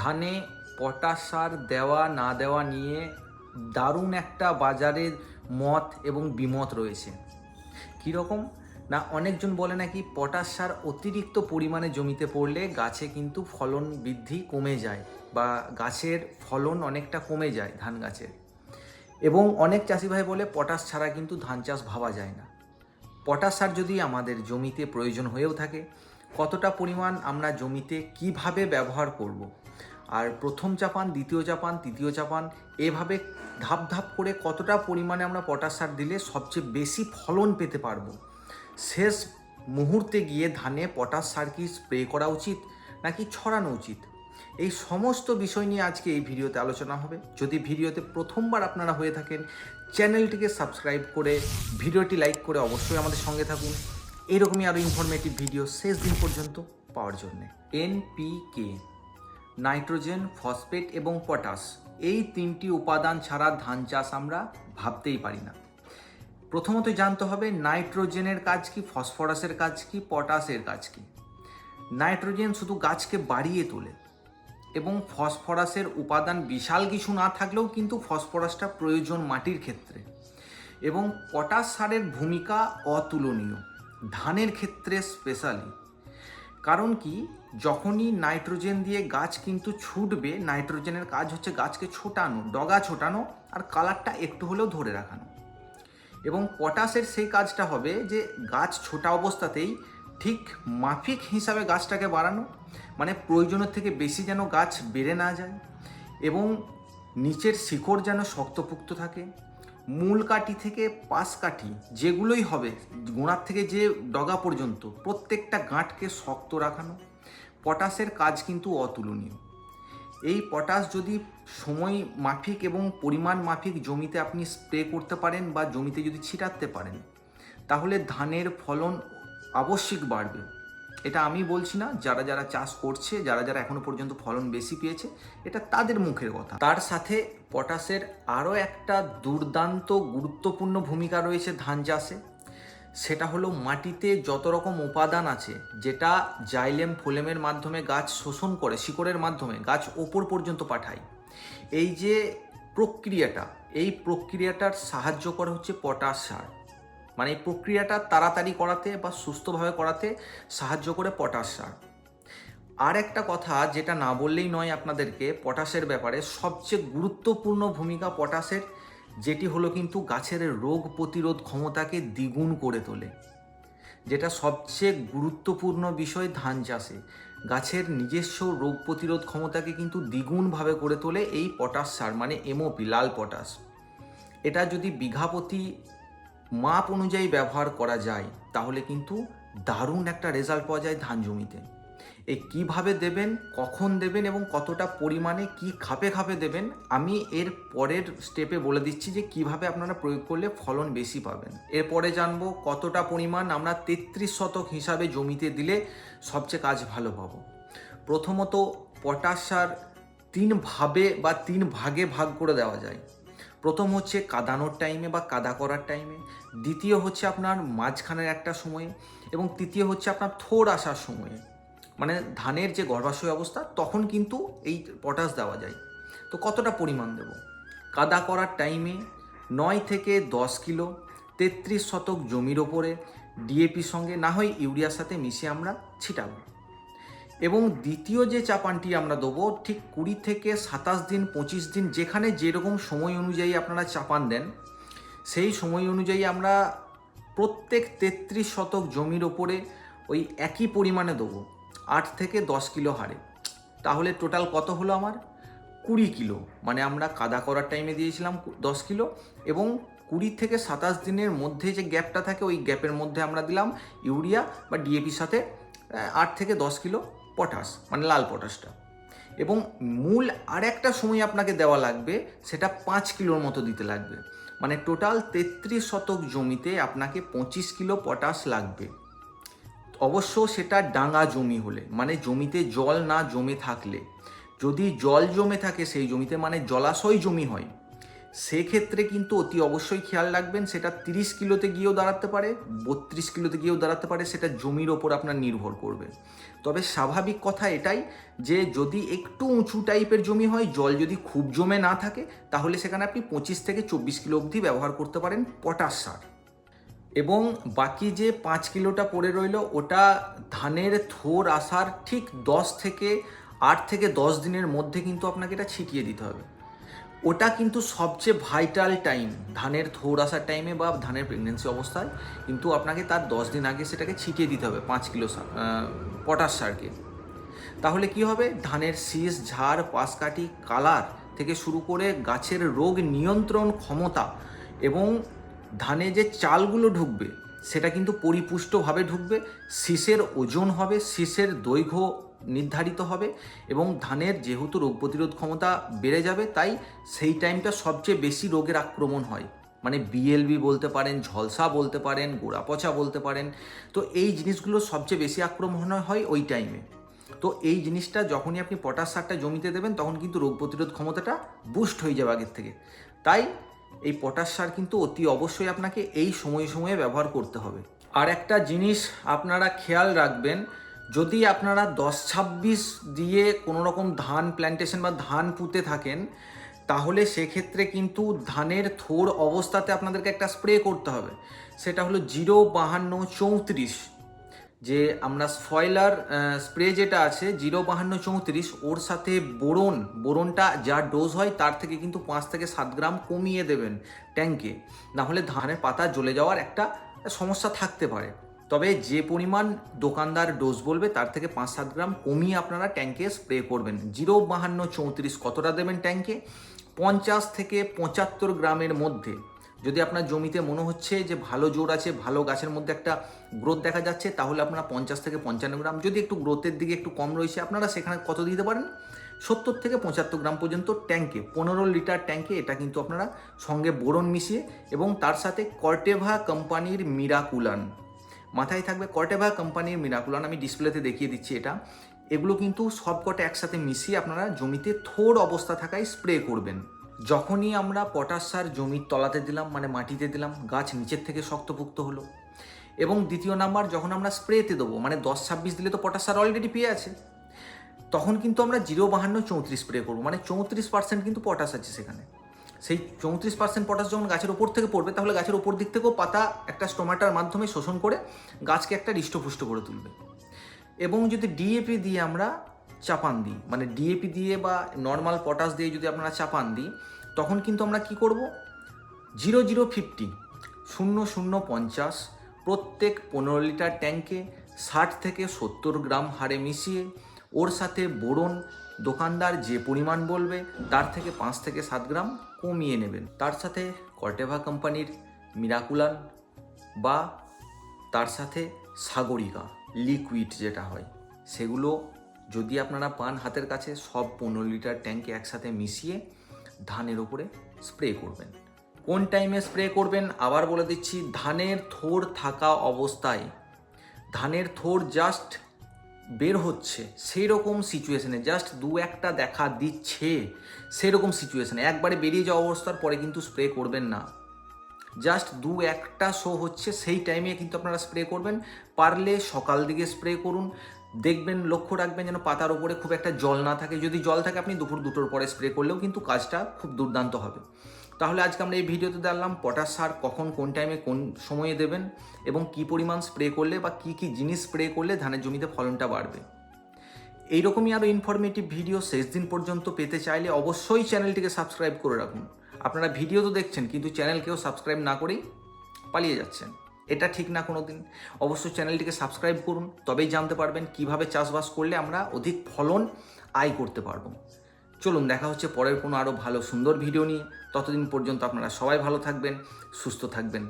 ধানে পটাশ সার দেওয়া, না দেওয়া নিয়ে দারুণ একটা বাজারের মত এবং বিমত রয়েছে। কীরকম না, অনেকজন বলে নাকি পটাশ সার অতিরিক্ত পরিমাণে জমিতে পড়লে গাছে কিন্তু ফলন বৃদ্ধি কমে যায় বা গাছের ফলন অনেকটা কমে যায় ধান গাছের। এবং অনেক চাষি ভাই বলে পটাশ ছাড়া কিন্তু ধান চাষ ভাবা যায় না। পটাশ সার যদি আমাদের জমিতে প্রয়োজন হয়েও থাকে কতটা পরিমাণ আমরা জমিতে কীভাবে ব্যবহার করব। আর প্রথম চাপান দ্বিতীয় চাপান তৃতীয় চাপান এভাবে ধাপ ধাপ করে কতটা পরিমাণে আমরা পটাশ সার দিলে সবচেয়ে বেশি ফলন পেতে পারব? শেষ মুহূর্তে গিয়ে ধানে পটাশ সার কি স্প্রে করা উচিত নাকি ছড়ানো উচিত? এই সমস্ত বিষয় নিয়ে আজকে এই ভিডিওতে আলোচনা হবে। যদি ভিডিওতে প্রথমবার আপনারা হয়ে থাকেন, চ্যানেলটিকে সাবস্ক্রাইব করে ভিডিওটি লাইক করে অবশ্যই আমাদের সঙ্গে থাকুন। এরকমই আরও ইনফরমেটিভ ভিডিও শেষ দিন পর্যন্ত পাওয়ার জন্যে। এনপিকে নাইট্রোজেন ফসফেট এবং পটাশ এই তিনটি উপাদান ছাড়া ধান চাষ আমরা ভাবতেই পারি না। প্রথমত জানতে হবে নাইট্রোজেনের কাজ কি ফসফরাসের কাজ কি পটাশের কাজ কি? নাইট্রোজেন শুধু গাছকে বাড়িয়ে তোলে এবং ফসফরাসের উপাদান বিশাল কিছু না থাকলেও কিন্তু ফসফরাসটা প্রয়োজন মাটির ক্ষেত্রে। এবং পটাশ সারের ভূমিকা অতুলনীয়। ধানের ক্ষেত্রে স্পেশালি কারণ কি? যখনই নাইট্রোজেন দিয়ে গাছ কিন্তু ছুটবে নাইট্রোজেনের কাজ হচ্ছে গাছকে ছোটানো, ডগা ছোটানো আর কালারটা একটু হলেও ধরে রাখানো। এবং পটাশের সেই কাজটা হবে যে, গাছ ছোটা অবস্থাতেই ঠিক মাফিক হিসাবে গাছটাকে বাড়ানো মানে প্রয়োজনের থেকে বেশি যেন গাছ বেড়ে না যায়। এবং নিচের শিকড় যেন শক্তপুক্ত থাকে মূল কাঠি থেকে পাশ কাঠি যেগুলোই হবে, গোড়ার থেকে যে ডগা পর্যন্ত, প্রত্যেকটা গাঁটকে শক্ত রাখানো। পটাশের কাজ কিন্তু অতুলনীয়। এই পটাশ যদি সময় মাফিক এবং পরিমাণ মাফিক জমিতে আপনি স্প্রে করতে পারেন বা জমিতে যদি ছিটাতে পারেন, তাহলে ধানের ফলন আবশ্যিক বাড়বে। এটা আমি বলছি না, যারা যারা চাষ করছে, যারা যারা এখনও পর্যন্ত ফলন বেশি পেয়েছে, এটা তাদের মুখের কথা। তার সাথে পটাশের আরও একটা দুর্দান্ত গুরুত্বপূর্ণ ভূমিকা রয়েছে ধান চাষে। সেটা হলো মাটিতে যত রকম উপাদান আছে, যেটা জাইলেম ফোলেমের মাধ্যমে গাছ শোষণ করে, শিকড়ের মাধ্যমে গাছ ওপর পর্যন্ত পাঠায়। এই যে প্রক্রিয়াটা, এই প্রক্রিয়াটার সাহায্য করে হচ্ছে পটাশ সার। মানে এই প্রক্রিয়াটা তাড়াতাড়ি করাতে বা সুস্থভাবে করাতে সাহায্য করে পটাশ সার। আর একটা কথা যেটা না বললেই নয় আপনাদেরকে, পটাশের ব্যাপারে সবচেয়ে গুরুত্বপূর্ণ ভূমিকা পটাশের, যেটি হলো কিন্তু গাছের রোগ প্রতিরোধ ক্ষমতাকে দ্বিগুণ করে তোলে। যেটা সবচেয়ে গুরুত্বপূর্ণ বিষয় ধান চাষে। গাছের নিজস্ব রোগ প্রতিরোধ ক্ষমতাকে কিন্তু দ্বিগুণভাবে করে তোলে এই পটাশ সার মানে এমওপি লাল পটাশ। এটা যদি বিঘা প্রতি মাপ অনুযায়ী ব্যবহার করা যায়, তাহলে কিন্তু দারুণ একটা রেজাল্ট পাওয়া যায় ধান জমিতে। এই কীভাবে দেবেন, কখন দেবেন এবং কতটা পরিমাণে কি খাপে খাপে দেবেন, আমি এর পরের স্টেপে বলে দিচ্ছি যে কীভাবে আপনারা প্রয়োগ করলে ফলন বেশি পাবেন। এরপরে জানব কতটা পরিমাণ আমরা তেত্রিশ শতক হিসাবে জমিতে দিলে সবচেয়ে কাজ ভালো পাবো। প্রথমত পটাশ সার তিন ভাবে বা তিন ভাগে ভাগ করে দেওয়া যায়। প্রথম হচ্ছে কাদানোর টাইমে বা কাদা করার টাইমে দ্বিতীয় হচ্ছে আপনার মাঝখানের একটা সময়ে এবং তৃতীয় হচ্ছে আপনার থোর আসার সময়ে। মানে ধানের যে গর্ভাশয় অবস্থা, তখন কিন্তু এই পটাশ দেওয়া যায়। তো কতটা পরিমাণ দেব? কাদা করার টাইমে নয় থেকে দশ কিলো, তেত্রিশ শতক জমির ওপরে ডিএপির সঙ্গে না হয় ইউরিয়ার সাথে মিশিয়ে আমরা ছিটাবো। এবং দ্বিতীয় যে চাপানটি আমরা দেবো, ঠিক কুড়ি থেকে সাতাশ দিন, পঁচিশ দিন, যেখানে যেরকম সময় অনুযায়ী আপনারা চাপান দেন, সেই সময় অনুযায়ী আমরা প্রত্যেক তেত্রিশ শতক জমির ওপরে ওই একই পরিমাণে দেবো, আট থেকে দশ কিলো হারে। তাহলে টোটাল কত হলো আমার? কুড়ি কিলো মানে আমরা কাদা করার টাইমে দিয়েছিলাম দশ কিলো এবং কুড়ি থেকে সাতাশ দিনের মধ্যে যে গ্যাপটা থাকে, ওই গ্যাপের মধ্যে আমরা দিলাম ইউরিয়া বা ডিএপির সাথে আট থেকে দশ কিলো। পটাশ মানে লাল পটাশটা। এবং মূল আর একটা সময় আপনাকে দেওয়া লাগবে, সেটা পাঁচ কিলোর মতো দিতে লাগবে। মানে টোটাল তেত্রিশ শতক জমিতে আপনাকে পঁচিশ কিলো পটাশ লাগবে। অবশ্য সেটা ডাঙা জমি হলে মানে জমিতে জল না জমে থাকলে। যদি জল জমে থাকে সেই জমিতে মানে জলাশয় জমি হয় সেক্ষেত্রে কিন্তু অতি অবশ্যই খেয়াল রাখবেন, সেটা তিরিশ কিলোতে গিয়েও দাঁড়াতে পারে, বত্রিশ কিলোতে গিয়েও দাঁড়াতে পারে, সেটা জমির ওপর আপনার নির্ভর করবে। তবে স্বাভাবিক কথা এটাই যে যদি একটু উঁচু টাইপের জমি হয়, জল যদি খুব জমে না থাকে, তাহলে সেখানে আপনি পঁচিশ থেকে চব্বিশ কিলো অবধি ব্যবহার করতে পারেন পটাশ সার। এবং বাকি যে পাঁচ কিলোটা পড়ে রইল, ওটা ধানের থোর আসার ঠিক দশ থেকে আট থেকে দশ দিনের মধ্যে কিন্তু আপনাকে এটা ছিটিয়ে দিতে হবে। ওটা কিন্তু সবচেয়ে ভাইটাল টাইম ধানের থোর আসার টাইমে বা ধানের প্রেগনেন্সি অবস্থায় কিন্তু আপনাকে তার দশ দিন আগে সেটাকে ছিটিয়ে দিতে হবে পাঁচ কিলো সা- আহ, পটাশ সারকে। তাহলে কি হবে? ধানের শীষ ঝাড় পাশকাঠি কালার থেকে শুরু করে গাছের রোগ নিয়ন্ত্রণ ক্ষমতা এবং ধানে যে চালগুলো ঢুকবে সেটা কিন্তু পরিপুষ্টভাবে ঢুকবে। শীষের ওজন হবে শীষের দৈর্ঘ্য নির্ধারিত হবে এবং ধানের যেহেতু রোগ প্রতিরোধ ক্ষমতা বেড়ে যাবে, তাই সেই টাইমটা সবচেয়ে বেশি রোগের আক্রমণ হয়। মানে বিএলবি বলতে পারেন, ঝলসা বলতে পারেন, গোড়া পচা বলতে পারেন। তো এই জিনিসগুলো সবচেয়ে বেশি আক্রমণ হয় ওই টাইমে। তো এই জিনিসটা যখনই আপনি পটাশ সারটা জমিতে দেবেন, তখন কিন্তু রোগ প্রতিরোধ ক্ষমতাটা বুস্ট হয়ে যাবে আগের থেকে। তাই এই পটাশ সার কিন্তু অতি অবশ্যই আপনাকে এই সময়ে সময়ে ব্যবহার করতে হবে। আর একটা জিনিস আপনারা খেয়াল রাখবেন যদি আপনারা দশ ছাব্বিশ দিয়ে কোনো রকম ধান প্ল্যান্টেশন বা ধান পুঁতে থাকেন, তাহলে সেক্ষেত্রে কিন্তু ধানের থোর অবস্থাতে আপনাদেরকে একটা স্প্রে করতে হবে। সেটা হলো জিরো বাহান্ন চৌত্রিশ যে আমরা স্পয়লার স্প্রে যেটা আছে জিরো বাহান্ন চৌত্রিশ ওর সাথে বোরন, বোরনটা যা ডোজ হয়, তার থেকে কিন্তু পাঁচ থেকে সাত গ্রাম কমিয়ে দেবেন ট্যাঙ্কে নাহলে ধানের পাতা জ্বলে যাওয়ার একটা সমস্যা থাকতে পারে। তবে যে পরিমাণ দোকানদার ডোজ বলবে, তার থেকে পাঁচ সাত গ্রাম কমিয়ে আপনারা ট্যাঙ্কে স্প্রে করবেন। জিরো বাহান্ন চৌত্রিশ কতটা দেবেন ট্যাঙ্কে পঞ্চাশ থেকে পঁচাত্তর গ্রামের মধ্যে। যদি আপনার জমিতে মনে হচ্ছে যে ভালো জোর আছে, ভালো গাছের মধ্যে একটা গ্রোথ দেখা যাচ্ছে, তাহলে আপনারা পঞ্চাশ থেকে পঞ্চান্ন গ্রাম, যদি একটু গ্রোথের দিকে একটু কম রয়েছে, আপনারা সেখানে কত দিতে পারেন? সত্তর থেকে পঁচাত্তর গ্রাম পর্যন্ত ট্যাঙ্কে পনেরো লিটার ট্যাঙ্কে এটা কিন্তু আপনারা সঙ্গে বোরন মিশিয়ে এবং তার সাথে কর্টেভা কোম্পানির মিরাকুলান মাথায় থাকবে কর্টেভা কোম্পানির মিরাকুলান আমি ডিসপ্লেতে দেখিয়ে দিচ্ছি এটা। এগুলো কিন্তু সবকটা একসাথে মিশিয়ে আপনারা জমিতে থোর অবস্থা থাকায় স্প্রে করবেন। যখনই আমরা পটাশ সার জমির তলাতে দিলাম মানে মাটিতে দিলাম, গাছ নিচের থেকে শক্তপুক্ত হলো। এবং দ্বিতীয় নাম্বার, যখন আমরা স্প্রেতে দেবো মানে দশ ছাব্বিশ দিলে তো পটাশ সার অলরেডি পেয়ে আছে, তখন কিন্তু আমরা জিরো বাহান্ন চৌত্রিশ স্প্রে করব মানে চৌত্রিশ পার্সেন্ট কিন্তু পটাশ আছে সেখানে। সেই চৌত্রিশ পার্সেন্ট পটাশ যখন গাছের ওপর থেকে পড়বে, তাহলে গাছের ওপর দিক থেকেও পাতা একটা স্টোমাটার মাধ্যমে শোষণ করে গাছকে একটা হৃষ্টপুষ্ট করে তুলবে। এবং যদি ডিএপি দিয়ে আমরা চাপান দিই মানে ডিএপি দিয়ে বা নর্মাল পটাশ দিয়ে যদি আপনারা চাপান দিই, তখন কিন্তু আমরা কি করব? জিরো জিরো ফিফটি শূন্য শূন্য পঞ্চাশ, প্রত্যেক পনেরো লিটার ট্যাঙ্কে ষাট থেকে সত্তর গ্রাম হারে মিশিয়ে, ওর সাথে বোরন দোকানদার যে পরিমাণ বলবে, তার থেকে পাঁচ থেকে সাত গ্রাম কমিয়ে নেবেন। তার সাথে কর্টেভা কোম্পানির মিরাকুলান বা তার সাথে সাগরিকা, লিকুইড যেটা হয়, সেগুলো যদি আপনারা পান হাতের কাছে, সব পনেরো লিটার ট্যাঙ্কে একসাথে মিশিয়ে ধানের ওপরে স্প্রে করবেন। কোন টাইমে স্প্রে করবেন? আবার বলে দিচ্ছি, ধানের থোর থাকা অবস্থায়। ধানের থোর জাস্ট বের হচ্ছে সেই রকম সিচুয়েশনে জাস্ট দু একটা দেখা দিচ্ছে সেরকম সিচুয়েশানে একবারে বেরিয়ে যাওয়া অবস্থার পরে কিন্তু স্প্রে করবেন না। জাস্ট দু একটা শো হচ্ছে, সেই টাইমে কিন্তু আপনারা স্প্রে করবেন। পারলে সকাল দিকে স্প্রে করুন। দেখবেন, লক্ষ্য রাখবেন যেন পাতার ওপরে খুব একটা জল না থাকে। যদি জল থাকে, আপনি দুপুর দুটোর পরে স্প্রে করলেও কিন্তু কাজটা খুব দুর্দান্ত হবে। তাহলে আজকে আমরা এই ভিডিওতে দেখলাম পটাশ সার কখন, কোন টাইমে কোন সময়ে দেবেন এবং কি পরিমাণ স্প্রে করলে বা কি কি জিনিস স্প্রে করলে ধানের জমিতে ফলনটা বাড়বে। এইরকমই আরও ইনফরমেটিভ ভিডিও শেষ দিন পর্যন্ত পেতে চাইলে অবশ্যই চ্যানেলটিকে সাবস্ক্রাইব করে রাখুন। আপনারা ভিডিও তো দেখছেন, কিন্তু চ্যানেলকেও সাবস্ক্রাইব না করেই পালিয়ে যাচ্ছেন। এটা ঠিক না কোনো দিন অবশ্যই চ্যানেলটিকে সাবস্ক্রাইব করুন, তবেই জানতে পারবেন কীভাবে চাষবাস করলে আমরা অধিক ফলন আয় করতে পারব। চলুন দেখা হচ্ছে পরের কোনো আরও ভালো সুন্দর ভিডিও নিয়ে। ততদিন পর্যন্ত আপনারা সবাই ভালো থাকবেন, সুস্থ থাকবেন।